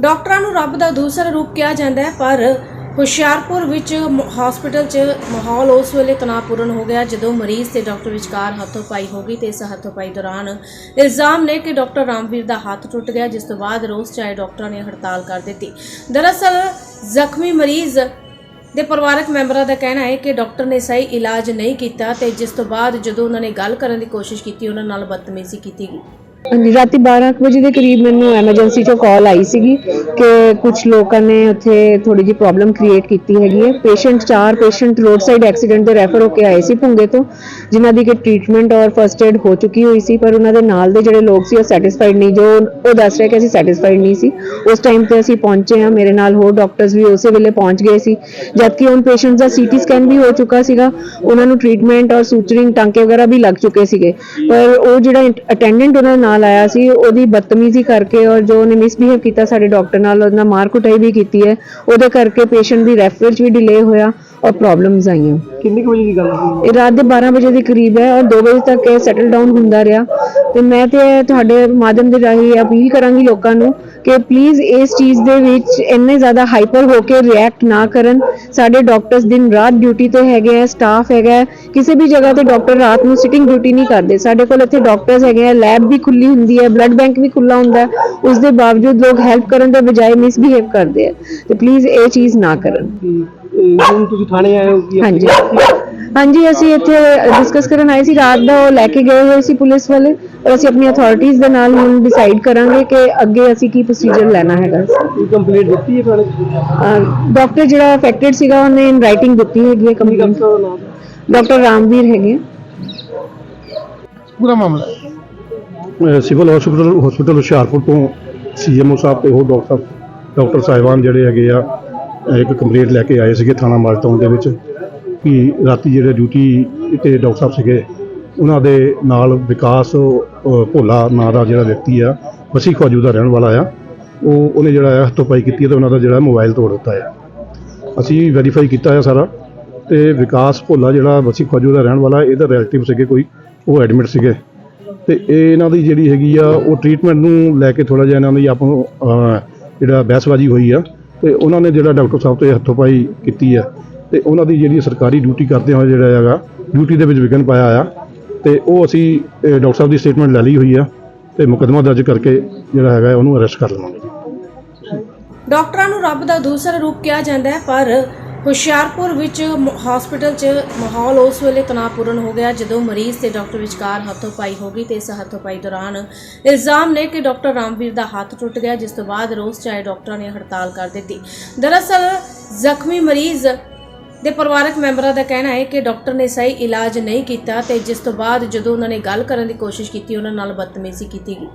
ਡਾਕਟਰਾਂ ਨੂੰ ਰੱਬ ਦਾ ਦੂਸਰਾ ਰੂਪ ਕਿਹਾ ਜਾਂਦਾ ਹੈ, ਪਰ ਹੁਸ਼ਿਆਰਪੁਰ ਵਿੱਚ ਮ- ਹਸਪੀਟਲ 'ਚ ਮਾਹੌਲ ਉਸ ਵੇਲੇ ਤਣਾਅਪੂਰਨ ਹੋ ਗਿਆ ਜਦੋਂ ਮਰੀਜ਼ ਤੇ ਡਾਕਟਰ ਵਿਚਕਾਰ ਹੱਥੋਂ-ਪਾਈ ਹੋ ਗਈ ਤੇ ਇਸ ਹੱਥੋਂ-ਪਾਈ ਦੌਰਾਨ ਇਲਜ਼ਾਮ ਨੇ ਕਿ ਡਾਕਟਰ ਰਾਮਵੀਰ ਦਾ ਹੱਥ ਟੁੱਟ ਗਿਆ, ਜਿਸ ਤੋਂ ਬਾਅਦ ਰੋਸ 'ਚ ਡਾਕਟਰਾਂ ਨੇ ਹੜਤਾਲ ਕਰ ਦਿੱਤੀ। ਦਰਅਸਲ, ਜ਼ਖਮੀ ਮਰੀਜ਼ ਦੇ ਪਰਿਵਾਰਕ ਮੈਂਬਰਾਂ ਦਾ ਕਹਿਣਾ ਹੈ ਕਿ ਡਾਕਟਰ ਨੇ ਸਹੀ ਇਲਾਜ ਨਹੀਂ ਕੀਤਾ ਤੇ ਜਿਸ ਤੋਂ ਬਾਅਦ ਜਦੋਂ ਉਹਨਾਂ ਨੇ ਗੱਲ ਕਰਨ ਦੀ ਕੋਸ਼ਿਸ਼ ਕੀਤੀ, ਉਹਨਾਂ ਨਾਲ ਬਦਤਮੀਜ਼ੀ ਕੀਤੀ ਗਈ। ਹਾਂਜੀ ਰਾਤੀ 12 ਕੁ ਵਜੇ ਦੇ ਕਰੀਬ ਮੈਨੂੰ ਐਮਰਜੈਂਸੀ ਤੋਂ ਕਾਲ ਆਈ ਸੀਗੀ। ਕਿ ਕੁਝ ਲੋਕਾਂ ਨੇ ਉੱਥੇ ਥੋੜੀ ਜਿਹੀ ਪ੍ਰੋਬਲਮ ਕ੍ਰੀਏਟ ਕੀਤੀ ਹੈਗੀ ਹੈ। ਪੇਸ਼ੈਂਟ ਚਾਰ ਪੇਸ਼ੈਂਟ ਰੋਡ ਸਾਈਡ ਐਕਸੀਡੈਂਟ ਦੇ ਰੈਫਰ ਹੋ ਕੇ ਆਏ ਸੀ ਭੁੰਗੇ ਤੋਂ, ਜਿਨ੍ਹਾਂ ਦੀ ਕਿ ਟ੍ਰੀਟਮੈਂਟ ਔਰ ਫਰਸਟ ਏਡ ਹੋ ਚੁੱਕੀ ਹੋਈ ਸੀ, ਪਰ ਉਹਨਾਂ ਦੇ ਨਾਲ ਦੇ ਜਿਹੜੇ ਲੋਕ ਸੀ ਉਹ ਸੈਟੀਸਫਾਈਡ ਨਹੀਂ, ਜੋ ਉਹ ਦੱਸ ਰਿਹਾ ਕਿ ਅਸੀਂ ਸੈਟੀਸਫਾਈਡ ਨਹੀਂ ਸੀ। ਉਸ ਟਾਈਮ ਤੇ ਅਸੀਂ ਪਹੁੰਚੇ ਹਾਂ, ਮੇਰੇ ਨਾਲ ਹੋਰ ਡਾਕਟਰਸ ਵੀ ਉਸੇ ਵੇਲੇ ਪਹੁੰਚ ਗਏ ਸੀ। ਜਦਕਿ ਉਹਨਾਂ ਪੇਸ਼ੈਂਟਸ ਦਾ ਸੀਟੀ ਸਕੈਨ ਵੀ ਹੋ ਚੁੱਕਾ ਸੀਗਾ, ਉਹਨਾਂ ਨੂੰ ਟ੍ਰੀਟਮੈਂਟ ਔਰ ਸੂਚਰਿੰਗ ਟਾਂਕੇ ਵਗੈਰਾ ਵੀ ਲੱਗ ਚੁੱਕੇ ਸੀਗੇ। ਪਰ ਉਹ ਜਿਹੜਾ ਅਟੈਂਡੈਂਟ ਉਹਨਾਂ ਨਾਲ ਆਇਆ ਸੀ, ਉਹਦੀ ਬਦਤਮੀਜ਼ੀ ਕਰਕੇ ਔਰ ਜੋ ਉਹਨੇ ਮਿਸਬਿਹੇਵ ਕੀਤਾ ਸਾਡੇ ਡਾਕਟਰ ਨਾਲ ਉਹਦਾ ਮਾਰ ਕੁਟਾਈ ਵੀ ਕੀਤੀ ਹੈ ਉਹਦੇ ਕਰਕੇ ਪੇਸ਼ੈਂਟ ਦੀ ਰੈਫਰ 'ਚ ਵੀ ਡਿਲੇ ਹੋਇਆ ਔਰ ਪ੍ਰੋਬਲਮਸ ਆਈਆਂ। ਕਿੰਨੇ ਕੁ ਵਜੇ ਦੀ ਗੱਲ ਸੀ? ਇਹ ਰਾਤ ਦੇ 12 ਵਜੇ ਦੇ ਕਰੀਬ ਹੈ ਔਰ 2 ਵਜੇ ਤੱਕ ਇਹ ਸੈਟਲ ਡਾਊਨ ਹੁੰਦਾ ਰਿਹਾ। ਤੇ ਮੈਂ ਤੇ ਤੁਹਾਡੇ ਮਾਧਿਅਮ ਦੇ ਰਾਹੀਂ ਅਪੀਲ ਕਰਾਂਗੀ ਲੋਕਾਂ ਨੂੰ ਕਿ ਪਲੀਜ਼ ਇਸ ਚੀਜ਼ ਦੇ ਵਿੱਚ ਇੰਨੇ ਜ਼ਿਆਦਾ ਹਾਈਪਰ ਹੋ ਕੇ ਰਿਐਕਟ ਨਾ ਕਰਨ। ਸਾਡੇ ਡਾਕਟਰਸ ਦਿਨ ਰਾਤ ਡਿਊਟੀ ਤੇ ਹੈਗੇ ਆ ਸਟਾਫ ਹੈਗਾ ਕਿਸੇ ਵੀ ਜਗ੍ਹਾ ਤੇ ਡਾਕਟਰ ਰਾਤ ਨੂੰ ਸਿਟਿੰਗ ਡਿਊਟੀ ਨਹੀਂ ਕਰਦੇ। ਸਾਡੇ ਕੋਲ ਇੱਥੇ ਡਾਕਟਰਸ ਹੈਗੇ ਆ ਲੈਬ ਵੀ ਖੁੱਲੀ ਹੁੰਦੀ ਹੈ ਬਲੱਡ ਬੈਂਕ ਵੀ ਖੁੱਲਾ ਹੁੰਦਾ ਹੈ। ਉਸ ਦੇ ਬਾਵਜੂਦ ਲੋਕ ਹੈਲਪ ਕਰਨ ਦੇ ਬਜਾਏ ਮਿਸਬਿਹੇਵ ਕਰਦੇ ਆ। ਤੇ ਪਲੀਜ਼ ਇਹ ਚੀਜ਼ ਨਾ ਕਰਨ। ਹੁਣ ਤੁਸੀਂ ਥਾਣੇ ਆਏ ਹੋ ਕਿ ਹਾਂਜੀ। ਹਾਂਜੀ ਅਸੀਂ ਇੱਥੇ ਡਿਸਕਸ ਕਰਨ ਆਏ ਸੀ ਰਾਤ ਦਾ ਉਹ ਲੈ ਕੇ ਗਏ ਹੋਏ ਸੀ ਪੁਲਿਸ ਵਾਲੇ ਔਰ ਅਸੀਂ ਆਪਣੀ ਅਥਾਰਟੀਆਂ ਦੇ ਨਾਲ ਹੁਣ ਡਿਸਾਈਡ ਕਰਾਂਗੇ ਕਿ ਅੱਗੇ ਅਸੀਂ ਕੀ ਪ੍ਰੋਸੀਜਰ ਲੈਣਾ ਹੈਗਾ। ਕੰਪਲੀਟ ਦਿੱਤੀ ਹੈ ਥਾਣੇ ਡਾਕਟਰ ਜਿਹੜਾ ਅਫੈਕਟਡ ਸੀਗਾ ਉਹਨੇ ਇਨ ਰਾਈਟਿੰਗ ਦਿੱਤੀ ਹੈਗੀ ਹੈ ਕੀ ਕੰਪਨੀ ਡਾਕਟਰ ਰਾਮਵੀਰ ਹੈਗੇ। ਪੂਰਾ ਮਾਮਲਾ? ਸਿਵਲ ਹਸਪੀਟਲ ਹਸਪੀਟਲ ਹੁਸ਼ਿਆਰਪੁਰ ਤੋਂ ਸੀਐਮਓ ਸਾਹਿਬ ਤੇ ਹੋਰ ਡਾਕਟਰ ਡਾਕਟਰ ਸਾਹਿਬਾਨ ਜਿਹੜੇ ਹੈਗੇ ਆ ਇੱਕ ਕੰਪਲੇਂਟ ਲੈ ਕੇ ਆਏ ਸੀਗੇ ਥਾਣਾ ਮਾਲਟਾਊਨ ਦੇ ਵਿੱਚ ਕਿ ਰਾਤੀ ਜਿਹੜੇ ਡਿਊਟੀ ਤੇ ਡਾਕਟਰ ਸਾਹਿਬ ਸੀਗੇ, ਉਹਨਾਂ ਦੇ ਨਾਲ ਵਿਕਾਸ ਭੋਲਾ ਨਾਂ ਦਾ ਜਿਹੜਾ ਵਿਅਕਤੀ ਆ ਵਸੀ ਖਵਾਜੂ ਦਾ ਰਹਿਣ ਵਾਲਾ ਆ, ਉਹ ਉਹਨੇ ਜਿਹੜਾ ਆ ਹੱਥੋਂ ਪਾਈ ਕੀਤੀ ਹੈ ਤੇ ਉਹਨਾਂ ਦਾ ਜਿਹੜਾ ਮੋਬਾਈਲ ਤੋੜ ਦਿੱਤਾ ਆ। ਅਸੀਂ ਵੈਰੀਫਾਈ ਕੀਤਾ ਆ ਸਾਰਾ ਤੇ ਵਿਕਾਸ ਭੋਲਾ ਜਿਹੜਾ ਵਸੀ ਖਵਾਜੂ ਦਾ ਰਹਿਣ ਵਾਲਾ, ਇਹਦਾ ਰਿਲੇਟਿਵ ਸੀਗੇ ਕੋਈ, ਉਹ ਐਡਮਿਟ ਸੀਗੇ। ਤੇ ਇਹ ਇਹਨਾਂ ਦੀ ਜਿਹੜੀ ਹੈਗੀ ਆ, ਉਹ ਟ੍ਰੀਟਮੈਂਟ ਨੂੰ ਲੈ ਕੇ ਥੋੜਾ ਜਿਹਾ ਇਹਨਾਂ ਦੀ ਆਪ ਨੂੰ ਜਿਹੜਾ ਬਹਿਸਬਾਜ਼ੀ ਹੋਈ ਆ ਤੇ ਉਹਨਾਂ ਨੇ ਜਿਹੜਾ ਡਾਕਟਰ ਸਾਹਿਬ 'ਤੇ ਇਹ ਹੱਥੋਂ ਪਾਈ ਕੀਤੀ ਆ, ਤੇ ਉਹਨਾਂ ਦੀ ਜਿਹੜੀ ਸਰਕਾਰੀ ਡਿਊਟੀ ਕਰਦੇ ਹੋਏ ਜਿਹੜਾ ਹੈਗਾ, ਡਿਊਟੀ ਦੇ ਵਿੱਚ ਵਿਘਨ ਪਾਇਆ ਆ, ਤੇ ਉਹ ਅਸੀਂ ਡਾਕਟਰ ਸਾਹਿਬ ਦੀ ਸਟੇਟਮੈਂਟ ਲੈ ਲਈ ਹੋਈ ਆ, ਤੇ ਮੁਕੱਦਮਾ ਦਰਜ ਕਰਕੇ ਜਿਹੜਾ ਹੈਗਾ, ਉਹਨੂੰ ਅਰੈਸਟ ਕਰ ਲਵਾਂਗੇ ਡਾਕਟਰਾਂ ਨੂੰ ਰੱਬ ਦਾ ਦੂਸਰਾ ਰੂਪ ਕਿਹਾ ਜਾਂਦਾ ਹੈ, ਪਰ ਹੁਸ਼ਿਆਰਪੁਰ ਵਿੱਚ ਮ- ਹਸਪੀਟਲ 'ਚ ਮਾਹੌਲ ਉਸ ਵੇਲੇ ਤਣਾਅਪੂਰਨ ਹੋ ਗਿਆ ਜਦੋਂ ਮਰੀਜ਼ ਤੇ ਡਾਕਟਰ ਵਿਚਕਾਰ ਹੱਥੋਂਪਾਈ ਹੋ ਗਈ ਤੇ ਇਸ ਹੱਥੋਪਾਈ ਦੌਰਾਨ ਇਲਜ਼ਾਮ ਨੇ ਕਿ ਡਾਕਟਰ ਰਾਮਵੀਰ ਦਾ ਹੱਥ ਟੁੱਟ ਗਿਆ, ਜਿਸ ਤੋਂ ਬਾਅਦ ਰੋਸ 'ਚ ਡਾਕਟਰਾਂ ਨੇ ਹੜਤਾਲ ਕਰ ਦਿੱਤੀ। ਦਰਅਸਲ, ਜ਼ਖਮੀ ਮਰੀਜ਼ ਦੇ ਪਰਿਵਾਰਕ ਮੈਂਬਰਾਂ ਦਾ ਕਹਿਣਾ ਹੈ ਕਿ ਡਾਕਟਰ ਨੇ ਸਹੀ ਇਲਾਜ ਨਹੀਂ ਕੀਤਾ ਤੇ ਜਿਸ ਤੋਂ ਬਾਅਦ ਜਦੋਂ ਉਹਨਾਂ ਨੇ ਗੱਲ ਕਰਨ ਦੀ ਕੋਸ਼ਿਸ਼ ਕੀਤੀ, ਉਹਨਾਂ ਨਾਲ ਬਦਤਮੀਜ਼ੀ ਕੀਤੀ ਗਈ।